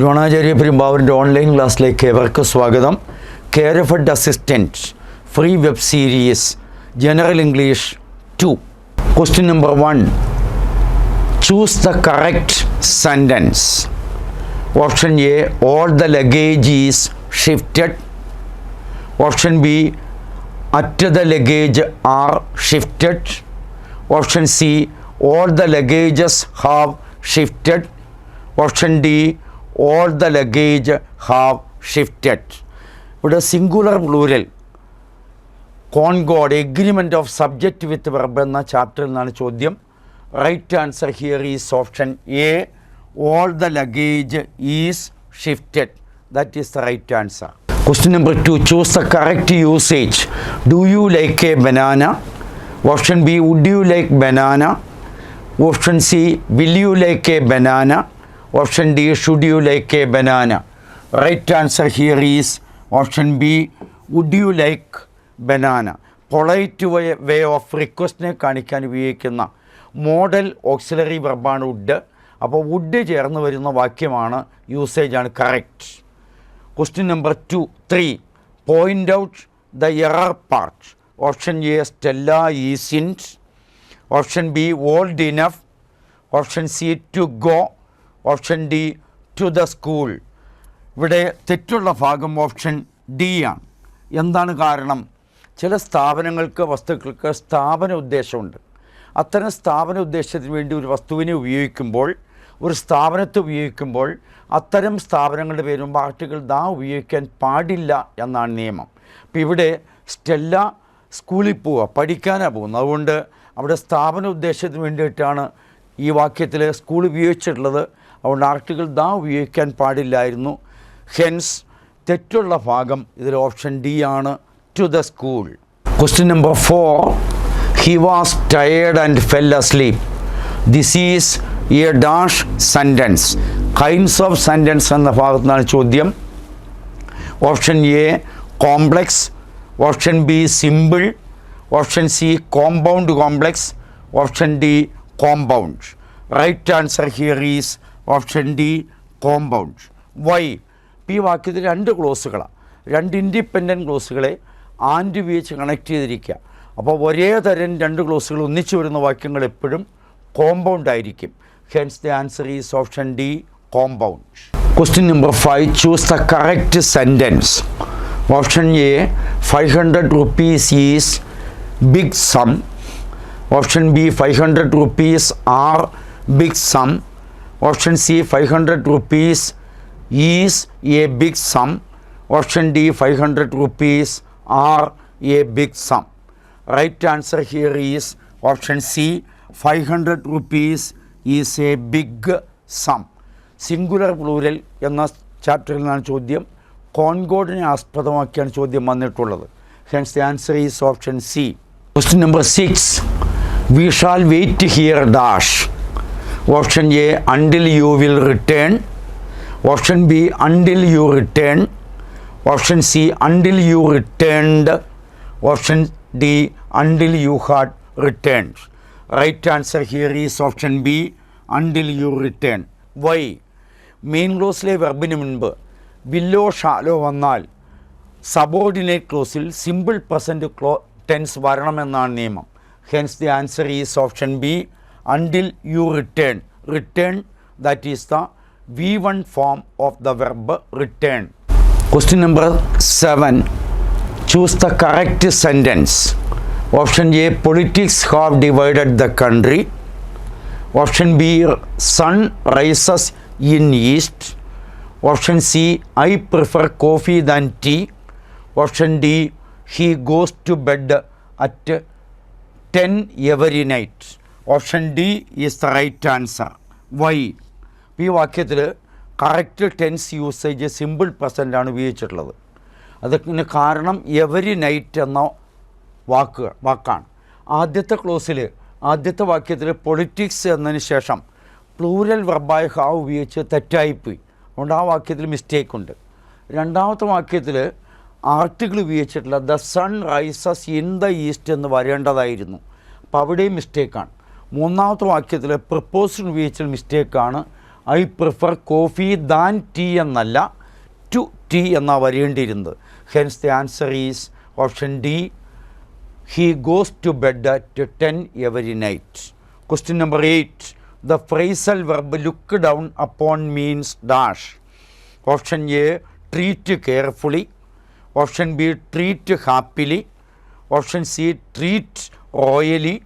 Dronacharya പെരുമ്പാവൂരിന്റെ online ക്ലാസ്സിലേക്ക് ഏവർക്ക് സ്വാഗതം. Care of ed assistant free web series general English two question number one choose the correct sentence option A all the luggage is shifted option B at the luggage are shifted option C all the luggages have shifted option D all the luggage have shifted ഇവിടെ singular plural concord agreement of subject with verb എന്ന ചാപ്റ്ററിൽ നിന്നാണ് ചോദ്യം. Right answer here is option A all the luggage is shifted that is the right answer question number two choose the correct usage do you like a banana option B would you like banana option C will you like a banana option D should you like a banana? Right answer here is option B would you like banana? Polite way way of റിക്വസ്റ്റിനെ കാണിക്കാൻ ഉപയോഗിക്കുന്ന model auxiliary വെർബാണ് would. അപ്പോൾ would ചേർന്ന് വരുന്ന വാക്യമാണ് usage ആണ് correct question number two three point out the error part option A Stella isn't option B old enough option C to go option D to the school. ഇവിടെ തെറ്റുള്ള ഭാഗം option D ആണ്. എന്താണ് കാരണം? ചില സ്ഥാപനങ്ങൾക്ക് വസ്തുക്കൾക്ക് സ്ഥാപന ഉദ്ദേശമുണ്ട്. അത്തരം സ്ഥാപന ഉദ്ദേശത്തിന് വേണ്ടി ഒരു വസ്തുവിനെ ഉപയോഗിക്കുമ്പോൾ ഒരു സ്ഥാപനത്തെ ഉപയോഗിക്കുമ്പോൾ അത്തരം സ്ഥാപനങ്ങളുടെ പേരും പാർട്ടികൾ ദാ ഉപയോഗിക്കാൻ പാടില്ല എന്നാണ് നിയമം. അപ്പോൾ ഇവിടെ സ്റ്റെല്ല സ്കൂളിൽ പോവുക പഠിക്കാനാണ് പോകുന്നത്. അതുകൊണ്ട് അവിടെ സ്ഥാപന ഉദ്ദേശത്തിന് വേണ്ടിയിട്ടാണ് ഈ വാക്യത്തിൽ സ്കൂൾ ഉപയോഗിച്ചിട്ടുള്ളത്. അതുകൊണ്ട് ആർട്ടിക്കിൾ ദാ ഉപയോഗിക്കാൻ പാടില്ലായിരുന്നു. ഹെൻസ് തെറ്റുള്ള ഭാഗം ഇതിൽ ഓപ്ഷൻ ഡി ആണ് to the school question number four he was tired and fell asleep this is a dash sentence kinds of sentence എന്ന ഭാഗത്തു നിന്നാണ് ചോദ്യം. Option A complex option B simple option C compound complex option D compound right answer here is option D compound why ഈ വാക്യത്തിൽ രണ്ട് ക്ലോസുകളാണ് രണ്ട് independent ക്ലോസുകളെ ആൻഡ് ഉപയോഗിച്ച് കണക്ട് ചെയ്തിരിക്കുക അപ്പോൾ ഒരേ തരം രണ്ട് ക്ലോസുകൾ ഒന്നിച്ചു വരുന്ന വാക്യങ്ങൾ എപ്പോഴും കോമ്പൗണ്ട് ആയിരിക്കും. Hence the answer is option D compound question number five choose the correct sentence option A five hundred rupees is big sum option B five hundred rupees are big sum option C five hundred rupees is a big sum. Option D five hundred rupees are a big sum. Right answer here is option C five hundred rupees is a big sum. Singular plural എന്ന ചാപ്റ്ററിൽ നിന്നാണ് ചോദ്യം. കോൺകോഡിനെ ആസ്പദമാക്കിയാണ് ചോദ്യം വന്നിട്ടുള്ളത്. Hence the answer is option C. Question number six we shall wait here dash option A until you will return option B until you return option C until you returned option D until you had return right answer here is option B until you return why main ക്ലോസിലെ വെർബിന് മുൻപ് വില്ലോ ഷാലോ വന്നാൽ subordinate ക്ലോസിൽ simple present ക്ലോ tense വരണമെന്നാണ് നിയമം. Hence the answer is option B until you return. Return that is the V1 form of the verb return. Question number 7. Choose the correct sentence. Option A Politics have divided the country. Option B Sun rises in east. Option C I prefer coffee than tea. Option D He goes to bed at 10 every night. Option D is the right answer. Why? ഈ വാക്യത്തിൽ correct tense usage simple present ആണ് ഉപയോഗിച്ചിട്ടുള്ളത്. അതിന് കാരണം every night എന്ന വാക്ക് വാക്കാണ്. ആദ്യത്തെ ക്ലോസിൽ ആദ്യത്തെ വാക്യത്തിൽ പൊളിറ്റിക്സ് എന്നതിന് ശേഷം പ്ലൂരൽ വെർബായ ഹാവ് ഉപയോഗിച്ച് തെറ്റായിപ്പോയി. അതുകൊണ്ട് ആ വാക്യത്തിൽ മിസ്റ്റേക്ക് ഉണ്ട്. രണ്ടാമത്തെ വാക്യത്തിൽ ആർട്ടിക്കിൾ ഉപയോഗിച്ചിട്ടുള്ള the sun rises in the east എന്ന് വരേണ്ടതായിരുന്നു. അപ്പോൾ അവിടെയും മിസ്റ്റേക്കാണ്. മൂന്നാമത്തെ വാക്യത്തിൽ പ്രപ്പോസൽ ഉപയോഗിച്ച മിസ്റ്റേക്കാണ് I prefer coffee than tea എന്നല്ല ടു ടീ എന്നാണ് വരേണ്ടിയിരുന്നത്. Hence the answer is option D he goes to bed at ten every night question number eight the phrasal verb look down upon means dash option A treat carefully option B treat happily option C treat royally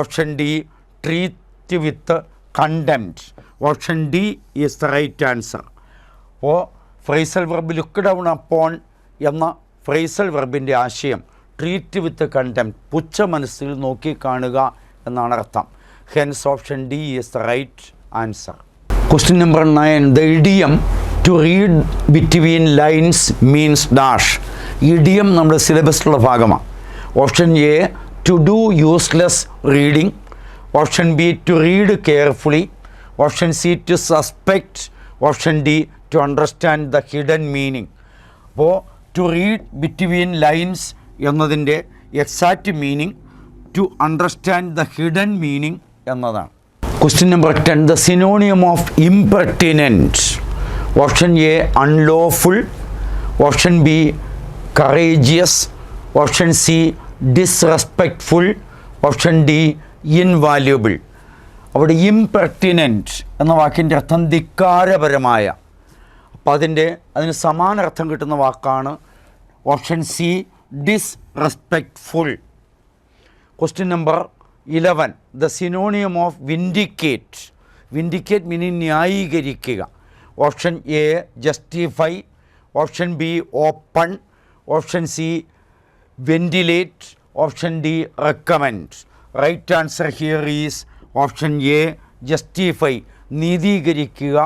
option D treat with contempt option D is the right answer അപ്പോൾ phrasal verb look down upon എന്ന phrasal വെർബിന്റെ ആശയം. Treat with content പുച്ഛ മനസ്സിൽ നോക്കി കാണുക എന്നാണ് അർത്ഥം. Hence option D is the right answer question number nine the idiom to read between lines means dash idiom നമ്മുടെ സിലബസിലുള്ള ഭാഗമാണ്. Option A to do useless reading option B to read carefully option C to suspect option D to understand the hidden meaning അപ്പോൾ to read between lines എന്നതിന്റെ exact meaning to understand the hidden meaning എന്നതാണ്. Question number ten the synonym of impertinent option A unlawful option B courageous option C disrespectful option D invaluable അവിടെ impertinent എന്ന വാക്കിന്റെ അർത്ഥം ധിക്കാരപരമായ. അപ്പോൾ അതിന്റെ അതിന് സമാന അർത്ഥം കിട്ടുന്ന വാക്കാണ് option C disrespectful question number eleven the synonym of vindicate vindicate meaning ന്യായീകരിക്കുക. Option A justify option B open option C ventilate option D recommend right answer here is option A justify നീതീകരിക്കുക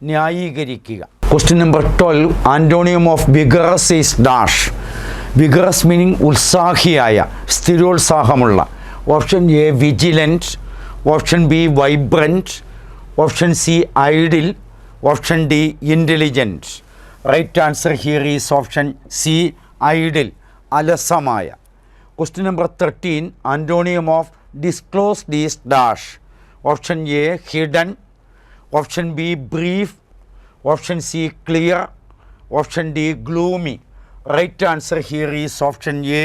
ന്യായീകരിക്കുക. Question number twelve antonym of vigorous is dash vigorous meaning ഉത്സാഹിയായ സ്ഥിരോത്സാഹമുള്ള. Option A vigilant option B vibrant option C idle option D intelligent right answer here is option C idle അലസമായ. Question number thirteen antonym of disclosed is dash option A hidden option B brief option C clear option D gloomy right answer here is option A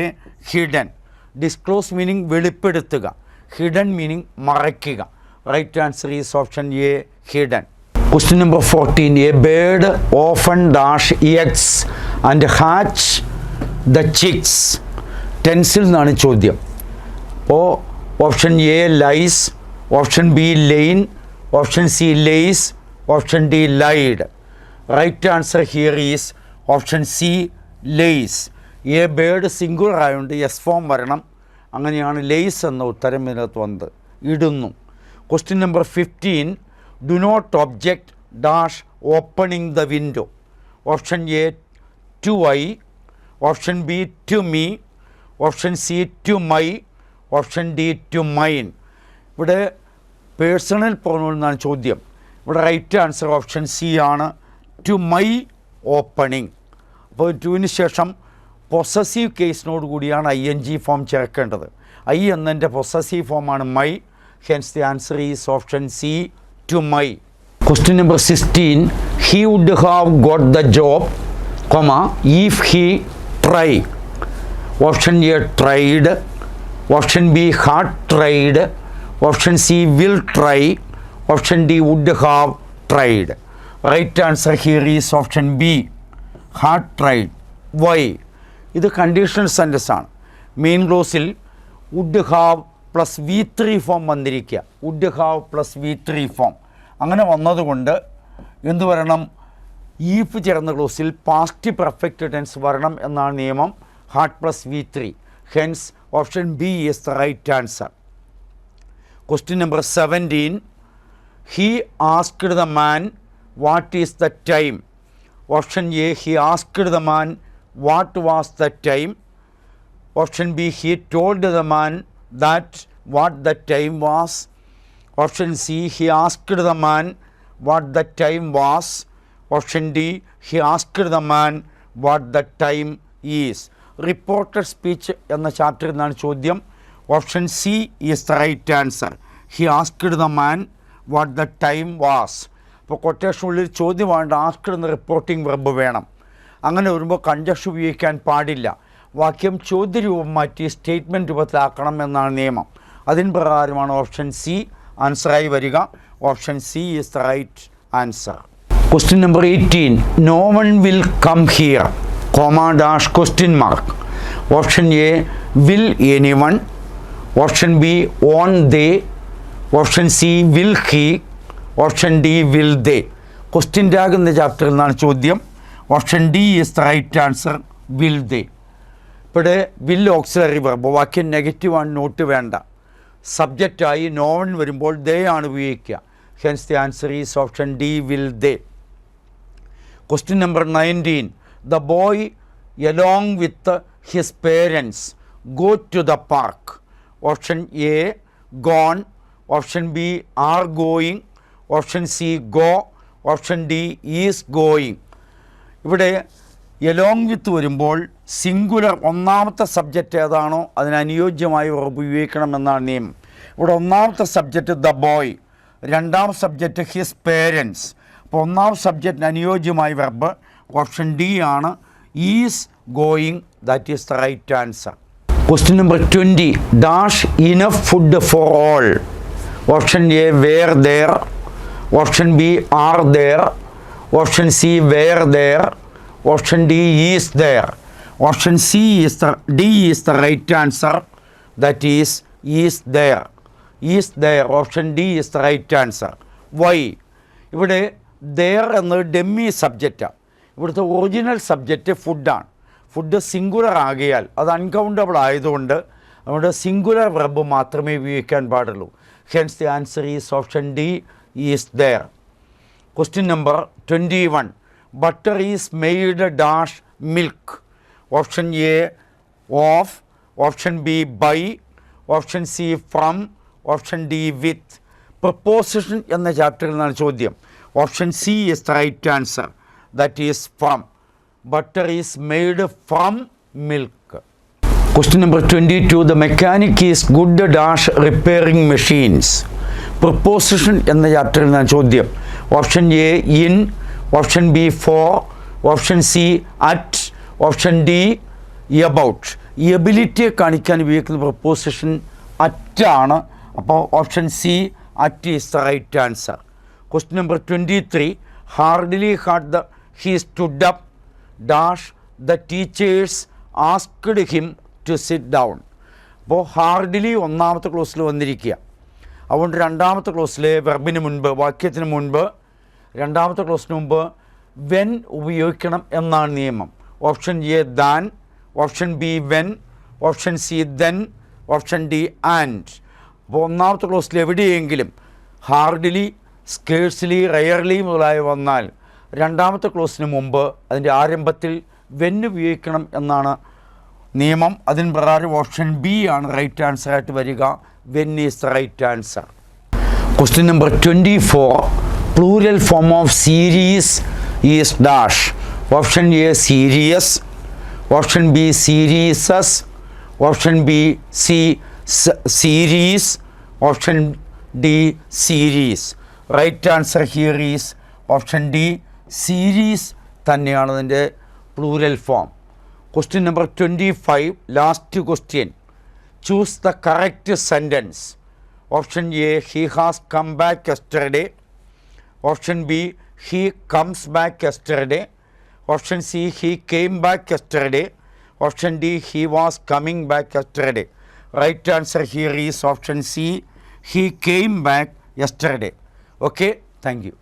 hidden disclose meaning വെളിപ്പെടുത്തുക. Hidden meaning മറയ്ക്കുക. Right answer is option A hidden question number fourteen a bird often dash eggs and hatch the chicks ടെൻസിൽ നിന്നാണ് ചോദ്യം. അപ്പോൾ option A lies option B lain option C lays option D lied. Right answer here is option C lays a bird singular ആയതുകൊണ്ട് S form വരണം. അങ്ങനെയാണ് lays എന്ന ഉത്തരം ഇതിനകത്ത് വന്നത്. ഇടുന്നു. Question number fifteen do not object dash opening the window option A to I option B to me option C to my option D to mine. ഇവിടെ personal pronoun എന്നാണ് ചോദ്യം. ഇവിടെ റൈറ്റ് ആൻസർ ഓപ്ഷൻ സി ആണ്. To my opening. അപ്പോൾ ടുവിന് ശേഷം possessive കേസിനോട് കൂടിയാണ് ഐ എൻ ജി ഫോം ചേർക്കേണ്ടത്. ഐ എന്നതിന്റെ പൊസസീവ് ഫോമാണ് my. Hence the answer is option C to my. Question number sixteen he would have got the job comma if he try option A tried option B had tried option C will try option D would have tried. Right answer here is option B had tried why? ഇത് conditional sentence ആണ്. Main ക്ലോസിൽ would have plus V three form വന്നിരിക്കുക. Would have plus V three form. അങ്ങനെ വന്നതുകൊണ്ട് എന്തു വരണം? If ചേർന്ന ക്ലോസിൽ past perfect tense വരണം എന്നാണ് നിയമം. heart plus V3. Hence, option B is the right answer. Question number 17. He asked the man, what is the time? Option A, he asked the man, what was the time? Option B, he told the man that what the time was. Option C, he asked the man what the time was. Option D, he asked the man what the time is. Reported speech എന്ന ചാപ്റ്ററിൽ നിന്നാണ് ചോദ്യം. Option C is the right answer. He asked the man what the time was. അപ്പോൾ കൊട്ടേഷനുള്ളിൽ വേണ്ട asked എന്ന reporting verb വേണം. അങ്ങനെ വരുമ്പോൾ കൺജക്ഷൻ ഉപയോഗിക്കാൻ പാടില്ല. വാക്യം ചോദ്യരൂപം മാറ്റി സ്റ്റേറ്റ്മെന്റ് രൂപത്തിലാക്കണം എന്നാണ് നിയമം. അതിന് പ്രകാരമാണ് ഓപ്ഷൻ സി ആൻസറായി വരിക. Option C is the right answer. Question number eighteen. No one will come here. Comma dash question mark option A will anyone option B on they option C will he option D will they question tag എന്ന ചാപ്റ്ററിൽ നിന്നാണ് ചോദ്യം. Option D is the right answer will they ഇവിടെ will auxiliary verb വാക്യം negative ആണ് not വേണ്ട. സബ്ജക്റ്റായി non വരുമ്പോൾ ദേ ആണ് ഉപയോഗിക്കുക. Hence the answer is option D will they question number nineteen the boy along with his parents go to the park option A gone option B are going option C go option D is going ഇവിടെ along with വരുമ്പോൾ singular ഒന്നാമത്തെ subject ഏതാണോ അതിനനുയോജ്യമായി ഉപയോഗിക്കണമെന്നാണ് നിയമം. ഇവിടെ ഒന്നാമത്തെ subject the boy രണ്ടാം സബ്ജക്റ്റ് ഹിസ് പേരൻസ് അപ്പോൾ ഒന്നാം സബ്ജക്റ്റിന് അനുയോജ്യമായ വെർബ് ഓപ്ഷൻ ഡി ആണ് is going that is the right answer question number twenty dash enough food for all option A were there option B are there option C were there option D is there option C is the D is the right answer that is is there is there option D is the right answer why ഇവിടെ there എന്നത് dummy സബ്ജക്റ്റാണ് ഇവിടുത്തെ original subject ഫുഡാണ് food singular ആകിയാൽ അത് uncountable ആയതുകൊണ്ട് നമ്മുടെ singular verb മാത്രമേ ഉപയോഗിക്കാൻ പാടുള്ളൂ. Hence the answer is option D is the question number twenty one butter is made dash milk option A of option B by option C from option D with preposition എന്ന ചാപ്റ്ററിൽ നിന്നാണ് ചോദ്യം. Option C is the right answer that is from butter is made from milk question number twenty two the mechanic is good dash repairing machines preposition എന്ന ചാപ്റ്ററിൽ നിന്നാണ് ചോദ്യം. Option A in option B for option C at option D about എബിലിറ്റിയെ കാണിക്കാൻ ഉപയോഗിക്കുന്ന preposition അറ്റാണ് അപ്പോൾ option C at is the right answer question number twenty three hardly had the he stood up dash the teachers asked him to sit down അപ്പോൾ hardly ഒന്നാമത്തെ ക്ലോസിൽ വന്നിരിക്കുക. അതുകൊണ്ട് രണ്ടാമത്തെ ക്ലോസിൽ വെർബിന് മുൻപ് വാക്യത്തിന് മുൻപ് രണ്ടാമത്തെ ക്ലോസിന് മുമ്പ് വെൻ ഉപയോഗിക്കണം എന്നാണ് നിയമം. Option A than option B when option C then option D and അപ്പോൾ ഒന്നാമത്തെ ക്ലോസിൽ എവിടെയെങ്കിലും ഹാർഡ്ലി സ്കേഴ്സ്ലി റയർലി മുതലായി വന്നാൽ രണ്ടാമത്തെ ക്ലോസിന് മുമ്പ് അതിന്റെ ആരംഭത്തിൽ വെൻ ഉപയോഗിക്കണം എന്നാണ് നിയമം. അതിന് പ്രകാരം ഓപ്ഷൻ ബി ആണ് റൈറ്റ് ആൻസർ ആയിട്ട് വരിക. When is the right answer. Question number twenty four. Plural form of series is dash. Option A serious option B serieses. Option B C series. Option D series. Right answer here is option D series തന്നെയാണ് അതിന്റെ plural form. Question number twenty five last question choose the correct sentence option A he has come back yesterday option B he comes back yesterday option C he came back yesterday option D he was coming back yesterday right answer here is option C he came back yesterday okay thank you